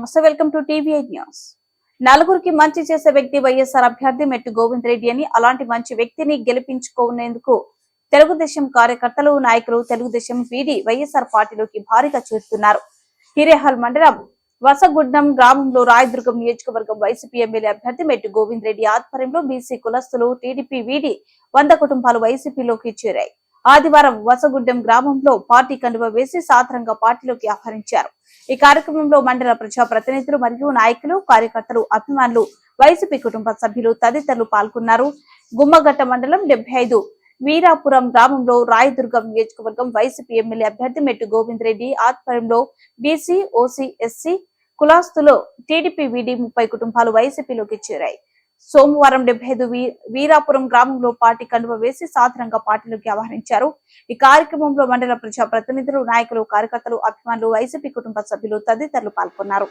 నమస్తే welcome to TV news. నలుగురికి మంచి చేసే వ్యక్తి వైఎస్ఆర్ అభ్యర్థి మెట్టు గోవింద్ రెడ్డి అని అలాంటి మంచి వ్యక్తిని గెలిపించుకునేందుకు తెలుగుదేశం కార్యకర్తలు నాయకులు తెలుగుదేశం వీడి వైఎస్ఆర్ పార్టీలోకి భారీగా చేరుతున్నారు. హిరేహల్ మండలం వసగుడ్డం గ్రామంలో రాయదుర్గం నియోజకవర్గం వైసీపీ ఎమ్మెల్యే అభ్యర్థి మెట్టు గోవింద్ రెడ్డి ఆధ్వర్యంలో బీసీ కులస్తులు టీడీపీ వీడి వంద కుటుంబాలు వైసీపీలోకి చేరాయి. ఆదివారం వసగుడ్డెం గ్రామంలో పార్టీ కనువ వేసి సాధారణంగా పార్టీలోకి ఆహ్వానించారు. ఈ కార్యక్రమంలో మండల ప్రజా ప్రతినిధులు మరియు నాయకులు కార్యకర్తలు అభిమానులు వైసీపీ కుటుంబ సభ్యులు తదితరులు పాల్గొన్నారు. గుమ్మగట్ట మండలం డెబ్బై ఐదు వీరాపురం గ్రామంలో రాయదుర్గం నియోజకవర్గం వైసీపీ ఎమ్మెల్యే అభ్యర్థి మెట్టు గోవింద్ రెడ్డి ఆధ్వర్యంలో బీసీ ఓసీ ఎస్సీ కులాస్తులో టీడీపీ వీడి ముప్పై కుటుంబాలు వైసీపీలోకి చేరాయి. సోమవారం డెబ్బై ఐదు వీ- వీరాపురం గ్రామంలో పార్టీ కనువ వేసి సాధారణంగా పార్టీలోకి ఆహ్వానించారు. ఈ కార్యక్రమంలో మండల ప్రజా ప్రతినిధులు నాయకులు కార్యకర్తలు అభిమానులు వైసీపీ కుటుంబ సభ్యులు తదితరులు పాల్గొన్నారు.